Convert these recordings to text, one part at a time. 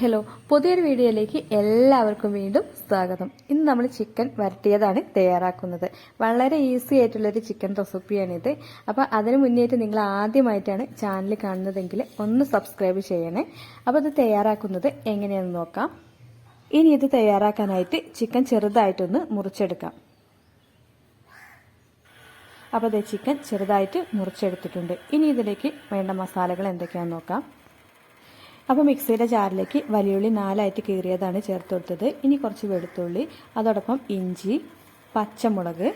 Hello പുതിയൊരു വീഡിയോയിലേക്ക് എല്ലാവർക്കും വീണ്ടും സ്വാഗതം. ഇന്ന് നമ്മൾ ചിക്കൻ വരട്ടിയതാണ് തയ്യാറാക്കുന്നത്. വളരെ ഈസി ആയിട്ടുള്ളൊരു ചിക്കൻ റെസിപ്പിയാണിത് അപ്പോൾ അതിന് മുന്നേറ്റ് നിങ്ങൾ ആദ്യമായിട്ടാണ് ചാനൽ കാണുന്നതെങ്കിൽ ഒന്ന് സബ്സ്ക്രൈബ് ചെയ്യണേ. അപ്പോൾ അത് തയ്യാറാക്കുന്നത് എങ്ങനെയാണെന്ന് നോക്കാം. ഇനി ഇത് തയ്യാറാക്കാനായിട്ട് ചിക്കൻ ചെറുതായിട്ടൊന്ന് മുറിച്ചെടുക്കാം. അപ്പോൾ അത് ചിക്കൻ ചെറുതായിട്ട് മുറിച്ചെടുത്തിട്ടുണ്ട്. ഇനി ഇതിലേക്ക് വേണ്ട മസാലകൾ എന്തൊക്കെയാണെന്ന് നോക്കാം. അപ്പോൾ മിക്സിയുടെ ജാറിലേക്ക് വലിയുള്ളി നാലായിട്ട് കീറിയതാണ് ചേർത്ത് കൊടുത്തത്. ഇനി കുറച്ച് വെളുത്തുള്ളി അതോടൊപ്പം ഇഞ്ചി പച്ചമുളക്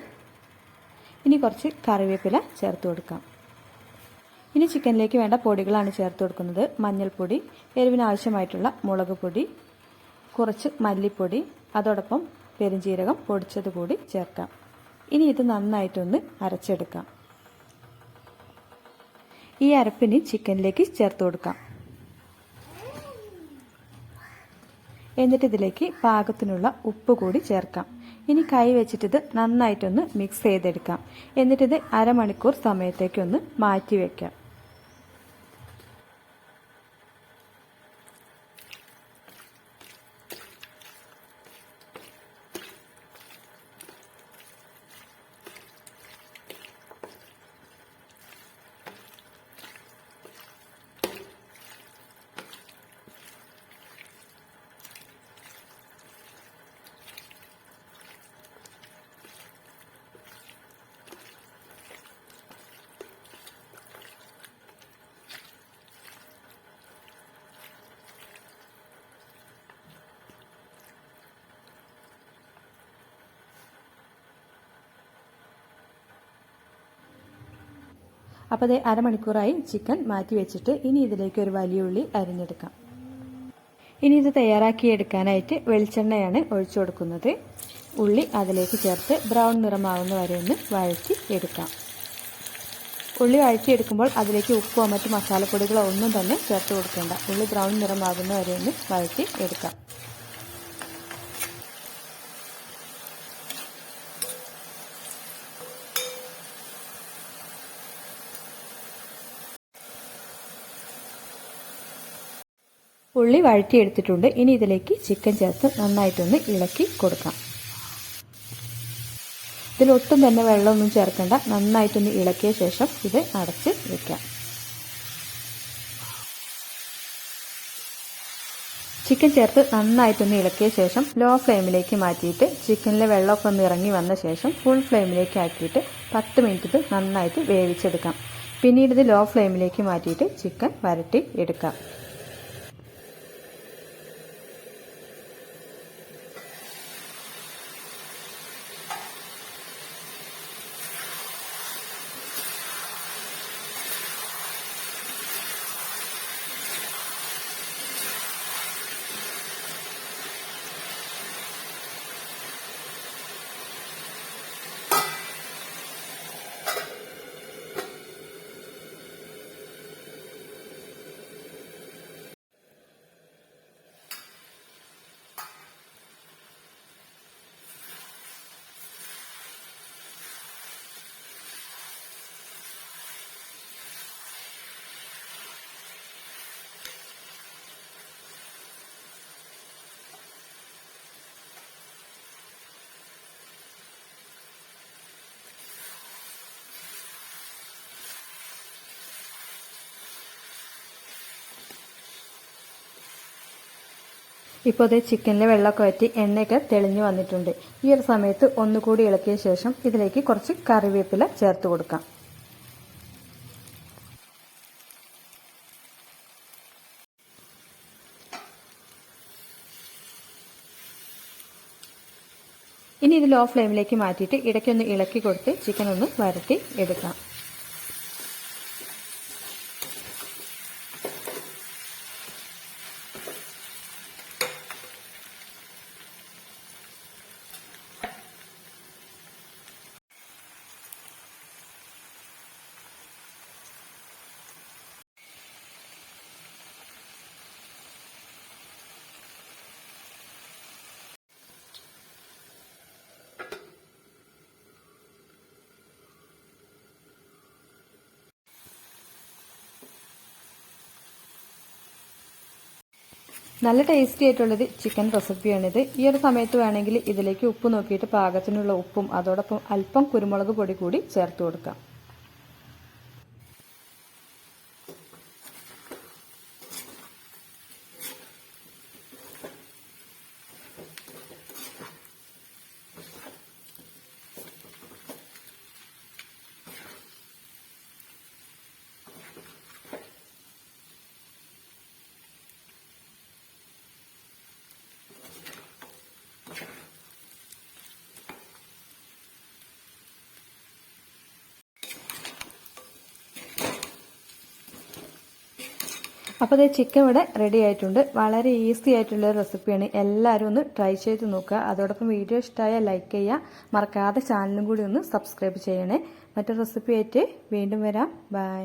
ഇനി കുറച്ച് കറിവേപ്പില ചേർത്ത് കൊടുക്കാം. ഇനി ചിക്കനിലേക്ക് വേണ്ട പൊടികളാണ് ചേർത്ത് കൊടുക്കുന്നത്. മഞ്ഞൾപ്പൊടി എരിവിന് ആവശ്യമായിട്ടുള്ള മുളക് പൊടി കുറച്ച് മല്ലിപ്പൊടി അതോടൊപ്പം പെരുംജീരകം പൊടിച്ചത് കൂടി ചേർക്കാം. ഇനി ഇത് നന്നായിട്ടൊന്ന് അരച്ചെടുക്കാം. ഈ അരപ്പിന് ചിക്കനിലേക്ക് ചേർത്ത് കൊടുക്കാം. എന്നിട്ട് ഇതിലേക്ക് പാകത്തിനുള്ള ഉപ്പ് കൂടി ചേർക്കാം. ഇനി കൈ വെച്ചിട്ടിത് നന്നായിട്ടൊന്ന് മിക്സ് ചെയ്തെടുക്കാം. എന്നിട്ടിത് അരമണിക്കൂർ സമയത്തേക്കൊന്ന് മാറ്റി വെക്കാം അപ്പോൾ അത് അരമണിക്കൂറായി ചിക്കൻ മാറ്റി വെച്ചിട്ട് ഇനി ഇതിലേക്ക് ഒരു വലിയ ഉള്ളി അരിഞ്ഞെടുക്കാം. ഇനി ഇത് തയ്യാറാക്കിയെടുക്കാനായിട്ട് വെളിച്ചെണ്ണയാണ് ഒഴിച്ചു കൊടുക്കുന്നത്. ഉള്ളി അതിലേക്ക് ചേർത്ത് ബ്രൗൺ നിറമാവുന്ന വരെ ഒന്ന് വഴറ്റി എടുക്കാം. ഉള്ളി വഴറ്റിയെടുക്കുമ്പോൾ അതിലേക്ക് ഉപ്പോ മറ്റു മസാലപ്പൊടികളോ ഒന്നും തന്നെ ചേർത്ത് കൊടുക്കേണ്ട. ഉള്ളി ബ്രൗൺ നിറമാകുന്ന വരെ ഒന്ന് വഴറ്റി എടുക്കാം. ഉള്ളി വഴറ്റിയെടുത്തിട്ടുണ്ട്. ഇനി ഇതിലേക്ക് ചിക്കൻ ചേർത്ത് നന്നായിട്ടൊന്ന് ഇളക്കി കൊടുക്കാം. ഇതിലൊട്ടും തന്നെ വെള്ളമൊന്നും ചേർക്കണ്ട. നന്നായിട്ടൊന്ന് ഇളക്കിയ ശേഷം ഇത് അടച്ച് വെക്കാം. ചിക്കൻ ചേർത്ത് നന്നായിട്ടൊന്ന് ഇളക്കിയ ശേഷം ലോ ഫ്ലെയിമിലേക്ക് മാറ്റിയിട്ട് ചിക്കനിലെ വെള്ളമൊക്കെ ഒന്ന് ഇറങ്ങി വന്ന ശേഷം ഫുൾ ഫ്ലെയിമിലേക്ക് ആക്കിയിട്ട് പത്ത് മിനിറ്റ് ഇത് നന്നായിട്ട് വേവിച്ചെടുക്കാം. പിന്നീട് ഇത് ലോ ഫ്ലെയിമിലേക്ക് മാറ്റിയിട്ട് ചിക്കൻ വരട്ടി എടുക്കാം. ഇപ്പോൾ ഇത് ചിക്കനിലെ വെള്ളമൊക്കെ വറ്റി എണ്ണയൊക്കെ തെളിഞ്ഞു വന്നിട്ടുണ്ട്. ഈ ഒരു സമയത്ത് ഒന്നുകൂടി ഇളക്കിയ ശേഷം ഇതിലേക്ക് കുറച്ച് കറിവേപ്പില ചേർത്ത് കൊടുക്കാം. ഇനി ഇത് ലോ ഫ്ലെയിമിലേക്ക് മാറ്റിയിട്ട് ഇടയ്ക്കൊന്ന് ഇളക്കി കൊടുത്ത് ചിക്കൻ ഒന്ന് വരട്ടി എടുക്കാം. നല്ല ടേസ്റ്റി ആയിട്ടുള്ളൊരു ചിക്കൻ റെസിപ്പിയാണിത് ഈ ഒരു സമയത്ത് വേണമെങ്കിൽ ഇതിലേക്ക് ഉപ്പ് നോക്കിയിട്ട് പാകത്തിനുള്ള ഉപ്പും അതോടൊപ്പം അല്പം കുരുമുളക് പൊടി കൂടി ചേർത്ത് കൊടുക്കാം. അപ്പോൾ ഇത് ചിക്കൻ ഇവിടെ റെഡി ആയിട്ടുണ്ട്. വളരെ ഈസി ആയിട്ടുള്ളൊരു റെസിപ്പിയാണ് എല്ലാവരും ഒന്ന് ട്രൈ ചെയ്ത് നോക്കുക. അതോടൊപ്പം വീഡിയോ ഇഷ്ടമായാൽ ലൈക്ക് ചെയ്യുക. മറക്കാതെ ചാനലും കൂടി ഒന്ന് സബ്സ്ക്രൈബ് ചെയ്യണേ. മറ്റൊരു റെസിപ്പി ആയിട്ട് വീണ്ടും വരാം. ബൈ